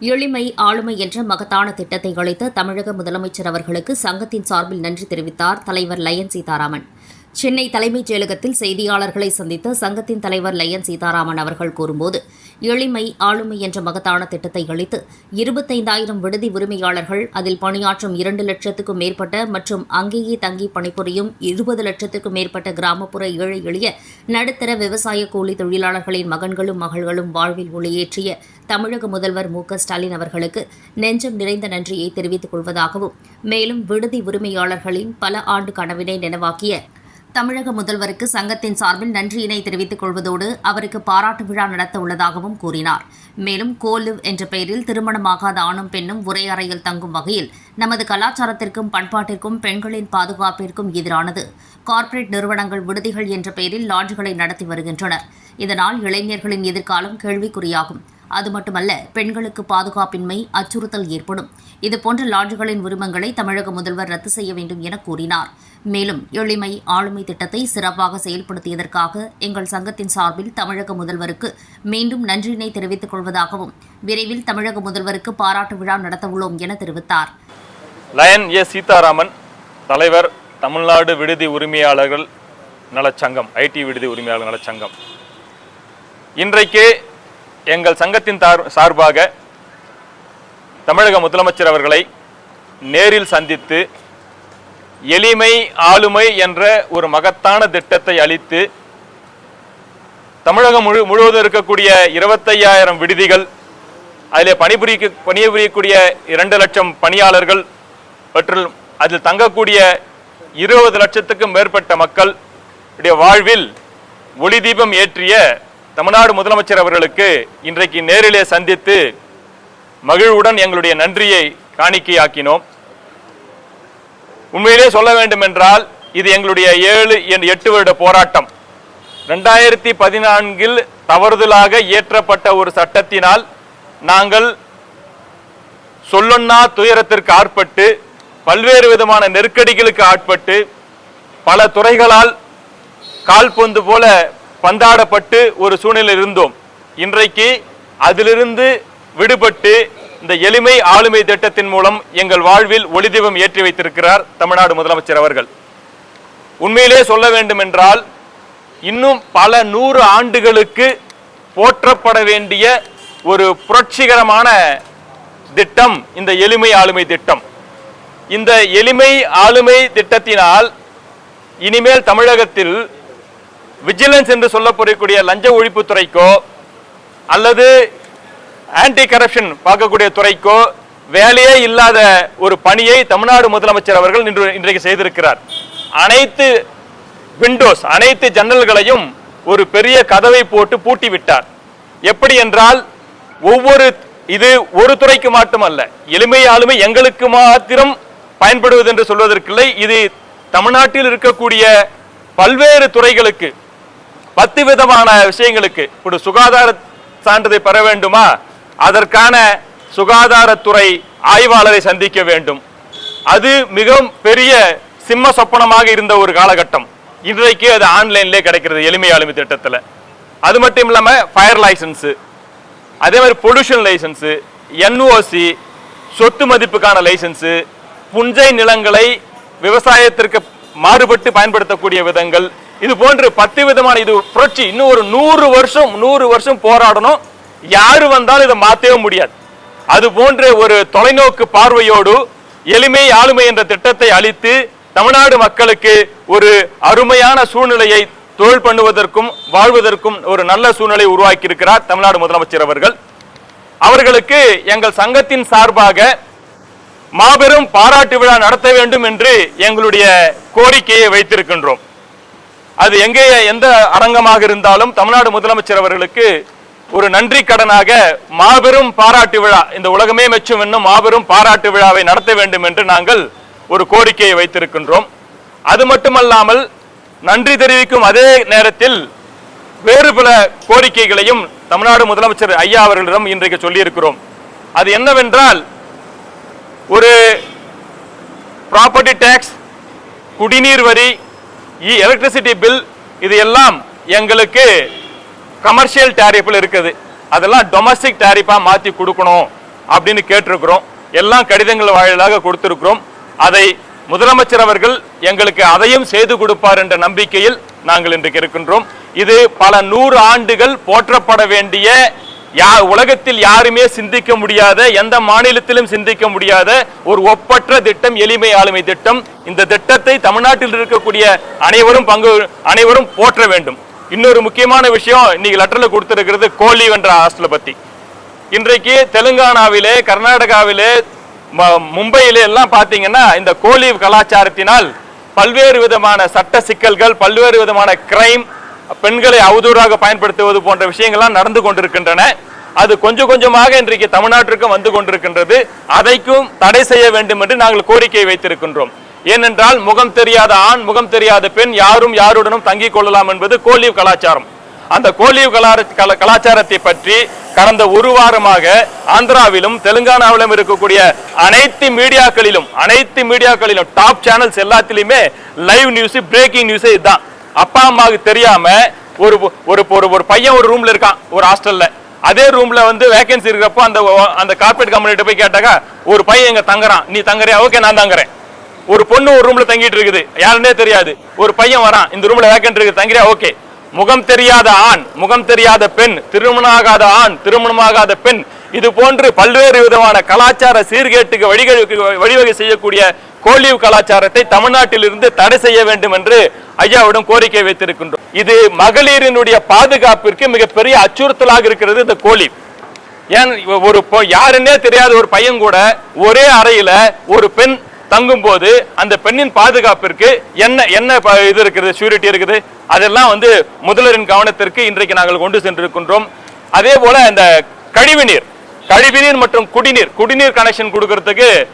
எளிமை ஆளுமை என்ற மகத்தான திட்டத்தை அளித்த தமிழக முதலமைச்சர் அவர்களுக்கு சங்கத்தின் சார்பில் நன்றி தெரிவித்தார் தலைவர் லயன் சீதாராமன். சென்னை தலைமைச் செயலகத்தில் செய்தியாளர்களை சந்தித்த சங்கத்தின் தலைவர் லயன் சீதாராமன் அவர்கள் கூறும்போது எளிமை ஆளுமை என்ற மகத்தான திட்டத்தை அளித்து இருபத்தைந்தாயிரம் விடுதி உரிமையாளர்கள் அதில் பணியாற்றும் இரண்டு லட்சத்துக்கும் மேற்பட்ட மற்றும் அங்கேயே தங்கி பணிபுரியும் இருபது லட்சத்துக்கும் மேற்பட்ட கிராமப்புற ஏழை எளிய நடுத்தர விவசாய கூலி தொழிலாளர்களின் மகன்களும் மகள்களும் வாழ்வில் ஒளியேற்றிய தமிழக முதல்வர் மு ஸ்டாலின் அவர்களுக்கு நெஞ்சம் நிறைந்த நன்றியை தெரிவித்துக் கொள்வதாகவும் மேலும் விடுதி உரிமையாளர்களின் பல ஆண்டு கனவினை நினைவாக்கிய தமிழக முதல்வருக்கு சங்கத்தின் சார்பில் நன்றியினை தெரிவித்துக் கொள்வதோடு அவருக்கு பாராட்டு விழா நடத்த உள்ளதாகவும் கூறினார். மேலும் கோலிவ் என்ற பெயரில் திருமணமாகாத ஆணும் பெண்ணும் ஒரே அறையில் தங்கும் வகையில் நமது கலாச்சாரத்திற்கும் பண்பாட்டிற்கும் பெண்களின் பாதுகாப்பிற்கும் எதிரானது. கார்ப்பரேட் நிறுவனங்கள் விடுதிகள் என்ற பெயரில் லாட்ஜ்களை நடத்தி வருகின்றனர். இதனால் இளைஞர்களின் எதிர்காலம் கேள்விக்குறியாகும். அது மட்டுமல்ல பெண்களுக்கு பாதுகாப்பின்மை அச்சுறுத்தல் ஏற்படும். இதுபோன்ற லாட்ஜுகளின் உரிமங்களை தமிழக முதல்வர் ரத்து செய்ய வேண்டும் என கூறினார். மேலும் எளிமை ஆளுமை திட்டத்தை சிறப்பாக செயல்படுத்தியதற்காக எங்கள் சங்கத்தின் சார்பில் தமிழக முதல்வருக்கு மீண்டும் நன்றியினை தெரிவித்துக் கொள்வதாகவும் விரைவில் தமிழக முதல்வருக்கு பாராட்டு விழா நடத்தவுள்ளோம் என தெரிவித்தார். லயன் ஏ. சீதாராமன் தலைவர் தமிழ்நாடு விடுதி உரிமையாளர்கள் நலச்சங்கம் ஐடி விடுதி உரிமையாளர் நலச்சங்கம். இன்றைக்கு எங்கள் சங்கத்தின் தார் சார்பாக தமிழக முதலமைச்சர் அவர்களை நேரில் சந்தித்து எளிமை ஆளுமை என்ற ஒரு மகத்தான திட்டத்தை அளித்து தமிழகம் முழு முழுவதும் இருக்கக்கூடிய இருபத்தையாயிரம் விடுதிகள் அதில் பணிபுரிய பணிபுரியக்கூடிய இரண்டு லட்சம் பணியாளர்கள் மற்றும் அதில் தங்கக்கூடிய இருபது லட்சத்துக்கும் மேற்பட்ட மக்கள் வாழ்வில் ஒளி தீபம் ஏற்றிய தமிழ்நாடு முதலமைச்சர் அவர்களுக்கு இன்றைக்கு நேரிலே சந்தித்து மகிழ்வுடன் எங்களுடைய நன்றியை காணிக்கையாக்கினோம். உண்மையிலே சொல்ல வேண்டும் என்றால் இது எங்களுடைய ஏழு எட்டு வருட போராட்டம். ரெண்டாயிரத்தி பதினான்கில் தவறுதலாக இயற்றப்பட்ட ஒரு சட்டத்தினால் நாங்கள் சொல்லொன்னா துயரத்திற்கு ஆட்பட்டு பல்வேறு விதமான நெருக்கடிகளுக்கு ஆட்பட்டு பல துறைகளால் கால்பந்து போல பந்தாடப்பட்டு ஒரு சூழ்நிலையில் இருந்தோம். இன்றைக்கு அதிலிருந்து விடுபட்டு இந்த எளிமை ஆளுமை திட்டத்தின் மூலம் எங்கள் வாழ்வில் ஒளிதீபம் ஏற்றி வைத்திருக்கிறார் தமிழ்நாடு முதலமைச்சர் அவர்கள். உண்மையிலே சொல்ல வேண்டும் என்றால் இன்னும் பல நூறு ஆண்டுகளுக்கு போற்றப்பட வேண்டிய ஒரு புரட்சிகரமான திட்டம் இந்த எளிமை ஆளுமை திட்டம். இந்த எளிமை ஆளுமை திட்டத்தினால் இனிமேல் தமிழகத்தில் விஜிலன்ஸ் என்று சொல்லப்படக்கூடிய லஞ்ச ஒழிப்பு துறைக்கோ அல்லது ஆன்டி கரப்ஷன் பார்க்கக்கூடிய துறைக்கோ வேலையே இல்லாத ஒரு பணியை தமிழ்நாடு முதலமைச்சர் அவர்கள் இன்று இன்றைக்கு செய்திருக்கிறார். அனைத்து விண்டோஸ் அனைத்து ஜன்னல்களையும் ஒரு பெரிய கதவை போட்டு பூட்டி விட்டார் எப்படி என்றால் ஒவ்வொரு இது ஒரு துறைக்கு மட்டுமல்ல எளிமையாலுமே எங்களுக்கு மாத்திரம் பயன்படுவது என்று சொல்வதற்கில்லை. இது தமிழ்நாட்டில் இருக்கக்கூடிய பல்வேறு துறைகளுக்கு பத்து விதமான விஷயங்களுக்கு இப்படி சுகாதார சான்றிதழ் பெற வேண்டுமா? அதற்கான சுகாதாரத்துறை ஆய்வாளரை சந்திக்க வேண்டும். அது மிகவும் பெரிய சிம்ம சொப்பனமாக இருந்த ஒரு காலகட்டம். இன்றைக்கு அது ஆன்லைன்லேயே கிடைக்கிறது எளிமை ஆளுமை திட்டத்தில். அது மட்டும் இல்லாமல் ஃபயர் லைசன்ஸு அதே மாதிரி பொல்யூஷன் லைசன்ஸு என்ஓசி சொத்து மதிப்புக்கான லைசன்ஸு புஞ்சை நிலங்களை விவசாயத்திற்கு மாறுபட்டு பயன்படுத்தக்கூடிய விதங்கள் இது போன்று பத்து விதமான இது புரட்சி. இன்னும் ஒரு நூறு வருஷம் நூறு வருஷம் போராடணும். யாரு வந்தாலும் இதை மாற்றவே முடியாது. அது போன்ற ஒரு தொலைநோக்கு பார்வையோடு எளிமை ஆளுமை என்ற திட்டத்தை அளித்து தமிழ்நாடு மக்களுக்கு ஒரு அருமையான சூழ்நிலையை தொழில் பண்ணுவதற்கும் வாழ்வதற்கும் ஒரு நல்ல சூழ்நிலை உருவாக்கி இருக்கிறார் தமிழ்நாடு முதலமைச்சர் அவர்கள். அவர்களுக்கு எங்கள் சங்கத்தின் சார்பாக மாபெரும் பாராட்டு விழா நடத்த வேண்டும் என்று எங்களுடைய கோரிக்கையை வைத்திருக்கின்றோம். அது எங்கே எந்த அரங்கமாக இருந்தாலும் தமிழ்நாடு முதலமைச்சர் அவர்களுக்கு ஒரு நன்றி கடனாக மாபெரும் பாராட்டு விழா இந்த உலகமே மெச்சும் என்னும் மாபெரும் பாராட்டு விழாவை நடத்த வேண்டும் என்று நாங்கள் ஒரு கோரிக்கையை வைத்திருக்கின்றோம். அது மட்டுமல்லாமல் நன்றி தெரிவிக்கும் அதே நேரத்தில் வேறு பல கோரிக்கைகளையும் தமிழ்நாடு முதலமைச்சர் ஐயா அவர்களிடம் இன்றைக்கு சொல்லியிருக்கிறோம். அது என்னவென்றால் ஒரு ப்ராப்பர்ட்டி டேக்ஸ் குடிநீர் வரி எலக்ட்ரிசிட்டி பில் இது எல்லாம் எங்களுக்கு கமர்ஷியல் டேரிஃபில் இருக்குது. அதெல்லாம் டொமஸ்டிக் டேரிஃபாக மாற்றி கொடுக்கணும் அப்படின்னு கேட்டிருக்கிறோம். எல்லாம் கடிதங்கள் வாயிலாக கொடுத்துருக்கிறோம். அதை முதலமைச்சர் அவர்கள் எங்களுக்கு அதையும் செய்து கொடுப்பார் என்ற நம்பிக்கையில் நாங்கள் இன்றைக்கு இருக்கின்றோம். இது பல நூறு ஆண்டுகள் போற்றப்பட வேண்டிய யா உலகத்தில் யாருமே சிந்திக்க முடியாத எந்த மாநிலத்திலும் சிந்திக்க முடியாத ஒரு ஒப்பற்ற திட்டம் எளிமை ஆளுமை திட்டம். இந்த திட்டத்தை தமிழ்நாட்டில் இருக்கக்கூடிய அனைவரும் பங்கு அனைவரும் போற்ற வேண்டும். இன்னொரு முக்கியமான விஷயம் இன்னைக்கு லெட்டர்ல கொடுத்திருக்கிறது கோலி என்ற ஹாஸ்டலை பத்தி. இன்றைக்கு தெலுங்கானாவிலே கர்நாடகாவிலே ம- மும்பையிலே எல்லாம் பார்த்தீங்கன்னா இந்த கோலி கலாச்சாரத்தினால் பல்வேறு விதமான சட்ட சிக்கல்கள் பல்வேறு விதமான கிரைம் பெண்களை அவதூறாக பயன்படுத்துவது போன்ற விஷயங்கள்லாம் நடந்து கொண்டிருக்கின்றன. அது கொஞ்சம் கொஞ்சமாக இன்றைக்கு தமிழ்நாட்டிற்கும் வந்து கொண்டிருக்கின்றது. அதைக்கும் தடை செய்ய வேண்டும் என்று நாங்கள் கோரிக்கை வைத்திருக்கின்றோம். ஏனென்றால் முகம் தெரியாத ஆண் முகம் தெரியாத பெண் யாரும் யாருடனும் தங்கிக் கொள்ளலாம் என்பது கோலிவ் கலாச்சாரம். அந்த கோலிவ் கலார கல- கலாச்சாரத்தை பற்றி கடந்த ஒரு வாரமாக ஆந்திராவிலும் தெலுங்கானாவிலும் இருக்கக்கூடிய அனைத்து மீடியாக்களிலும் அனைத்து மீடியாக்களிலும் டாப் சேனல்ஸ் எல்லாத்திலுமே லைவ் நியூஸ் பிரேக்கிங் நியூஸ் இதுதான். அப்பா அம்மாவுக்கு தெரியாம ஒரு ஒரு ஒரு ஒரு பையன் ஒரு ரூம்ல இருக்கான் ஒரு ஹாஸ்டல்ல அதே ரூம்ல வந்து வேகன்சி இருக்கிறப்போ அந்த அந்த கார்பரேட் கம்பெனிட்ட போய் கேட்டாக்கா ஒரு பையன் இங்க தங்குறான். நீ தங்குறியா? ஓகே நான் தங்குறேன். ஒரு பொண்ணு ஒரு ரூம்ல தங்கிட்டு இருக்குது. யாருன்னே தெரியாது. ஒரு பையன் வரான். இந்த ரூம்ல வேகன்ட் இருக்கு தங்குறியா? ஓகே முகம் தெரியாத ஆண் முகம் தெரியாத பெண் திருமணமாகாத ஆண் திருமணமாகாத பெண். இது போன்று பல்வேறு விதமான கலாச்சார சீர்கேட்டுக்கு வழிகை வழிவகை செய்யக்கூடிய கோலிவ் கலாச்சாரத்தை தமிழ்நாட்டிலிருந்து தடை செய்ய வேண்டும் என்று ஐயாவிடம் கோரிக்கை வைத்திருக்கின்றோம். இது மகளிரினுடைய பாதுகாப்பிற்கு மிகப்பெரிய அச்சுறுத்தலாக இருக்கிறது இந்த கோலிவ். ஏன் ஒரு யாருன்னே தெரியாத ஒரு பையன் கூட ஒரே அறையில ஒரு பெண் தங்கும்போது அந்த பெண்ணின் பாதுகாப்பிற்கு என்ன என்ன ப- இது இருக்குது ஷூரிட்டி இருக்குது? அதெல்லாம் வந்து முதல்வரின் கவனத்திற்கு இன்றைக்கு நாங்கள் கொண்டு சென்றிருக்கின்றோம். அதே போல இந்த கழிவுநீர் கழிவுநீர் மற்றும் குடிநீர் குடிநீர் கனெக்ஷன் கொடுக்கறதுக்கு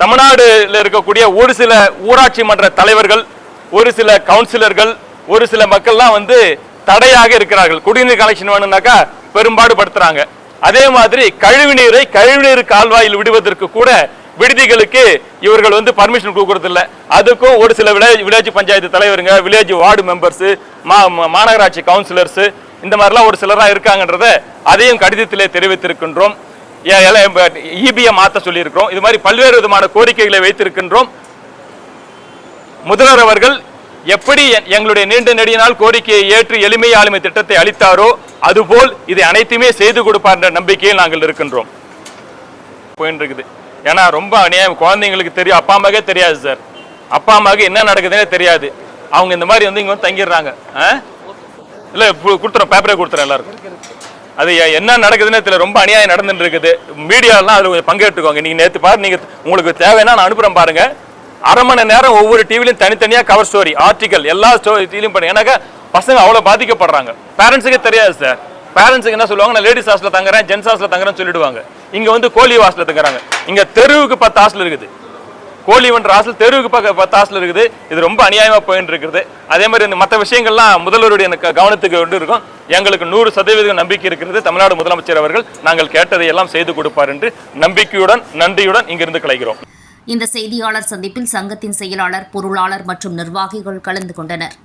தமிழ்நாடுல இருக்கக்கூடிய ஒரு சில ஊராட்சி மன்ற தலைவர்கள் ஒரு சில கவுன்சிலர்கள் ஒரு சில மக்கள்லாம் வந்து தடையாக இருக்கிறார்கள். குடிநீர் கலெக்ஷன் வேணும்னாக்கா பெரும்பாடு படுத்துறாங்க. அதே மாதிரி கழிவுநீரை கழிவுநீர் கால்வாயில் விடுவதற்கு கூட விடுதிகளுக்கு இவர்கள் வந்து பர்மிஷன் கொடுக்கறதில்ல. அதுக்கும் ஒரு சில வில்லேஜ் வில்லேஜ் பஞ்சாயத்து தலைவருங்க வில்லேஜ் வார்டு மெம்பர்ஸ் மாநகராட்சி கவுன்சிலர்ஸ் இந்த மாதிரிலாம் ஒரு சிலராக இருக்காங்கன்றத அதையும் கடிதத்திலே தெரிவித்திருக்கின்றோம். இபிஎம் மாத்த சொல்லியிருக்கிறோம். இது மாதிரி பல்வேறு விதமான கோரிக்கைகளை வைத்திருக்கின்றோம். முதல்வர் அவர்கள் எப்படி எங்களுடைய நீண்ட நெடிய நாள் கோரிக்கையை ஏற்று எளிமை ஆளுமை திட்டத்தை அளித்தாரோ அதுபோல் இதை அனைத்துமே செய்து கொடுப்பார் என்ற நம்பிக்கையில் நாங்கள் இருக்கின்றோம். போயின்னு இருக்குது ஏன்னா ரொம்ப அநியாயம். குழந்தைங்களுக்கு தெரியும். அப்பா அம்மாக்கே தெரியாது சார் அப்பா அம்மாவுக்கு என்ன நடக்குதுன்னே தெரியாது. அவங்க இந்த மாதிரி வந்து இங்க வந்து தங்கிடுறாங்க. இல்லை இல்ல கொடுத்துறோம். பேப்பரே கொடுத்துறேன் எல்லாருக்கும். அது என்ன நடக்குதுன்னே தெரியல ரொம்ப அநியாயம் நடந்துட்டு இருக்குது. மீடியாலாம் அதில் கொஞ்சம் பங்கேற்றுக்கோங்க நீங்க நேற்று பாரு நீங்கள் உங்களுக்கு தேவைன்னா நான் அனுப்புகிறேன் பாருங்க. அரை மணி நேரம் ஒவ்வொரு டிவிலையும் தனித்தனியாக கவர் ஸ்டோரி ஆர்டிக்கல் எல்லா ஸ்டோரிலையும் பண்ணி ஏன்னாக்கா பசங்க அவ்வளவு பாதிக்கப்படுறாங்க. பேரண்ட்ஸுக்கே தெரியாது சார் பேரண்ட்ஸுக்கு என்ன சொல்லுவாங்க? நான் லேடிஸ் ஹாஸ்டலில் தங்குறேன் ஜென்ஸ் ஹாஸ்டலில் தங்குறேன்னு சொல்லிடுவாங்க. இங்கே வந்து கோழி ஹாஸ்டலில் தங்குறாங்க. இங்கே தெருவுக்கு பத்து ஹாஸ்டல் இருக்குது. கோழிவன் ஹாஸ்டல் தெருவுக்கு பக்க பத்து ஹாஸ்டல் இருக்குது. இது ரொம்ப அநியாயமாக போயிட்டு இருக்குது. அதே மாதிரி இந்த மற்ற விஷயங்கள்லாம் முதல்வருடைய கவனத்துக்கு கொண்டு இருக்கும். எங்களுக்கு நூறு சதவீதம் நம்பிக்கை இருக்கிறது. தமிழ்நாடு முதலமைச்சர் அவர்கள் நாங்கள் கேட்டதை எல்லாம் செய்து கொடுப்பார் என்று நம்பிக்கையுடன் நன்றியுடன் இங்கிருந்து கலைகிறோம். இந்த செய்தியாளர் சந்திப்பில் சங்கத்தின் செயலாளர் பொருளாளர் மற்றும் நிர்வாகிகள் கலந்து கொண்டனர்.